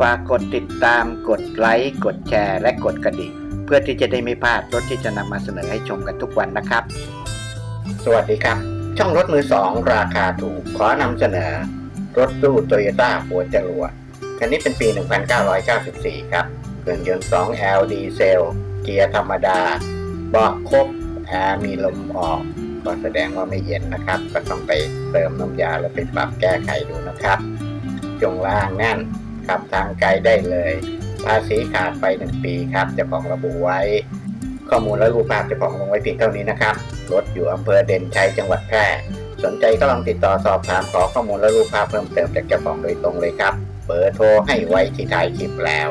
ฝากกดติดตามกดไลค์กดแชร์ และกดกระดิ่ง เพื่อที่จะได้ไม่พลาดรถที่จะนำมาเสนอให้ชมกันทุกวันนะครับ สวัสดีครับ ช่องรถมือสองราคาถูกขอนำเสนอ รถตู้โตโยต้าหัวจรวดคันนี้เป็นปี 1994 ครับเครื่องยนต์ 2L ดีเซลเกียร์ธรรมดาเบาะครบแอร์มีลมออกก็แสดงว่าไม่เย็นนะครับ ก็ต้องไปเติมน้ำยาแล้วไปปรับแก้ไขดูนะครับจงล่างแน่น ขับทางไกลได้เลย ภาษีขาดไป 1 ปีครับเจ้าของระบุไว้ ข้อมูลและรูปภาพเจ้าของลงไว้เพียงเท่านี้นะครับรถอยู่อำเภอเด่นชัยจังหวัดแพร่สนใจก็ลองติดต่อสอบถามขอข้อมูลและรูปภาพเพิ่มเติมจากเจ้าของโดยตรงเลยครับ เบอร์โทรให้ไว้ที่ท้ายคลิปแล้ว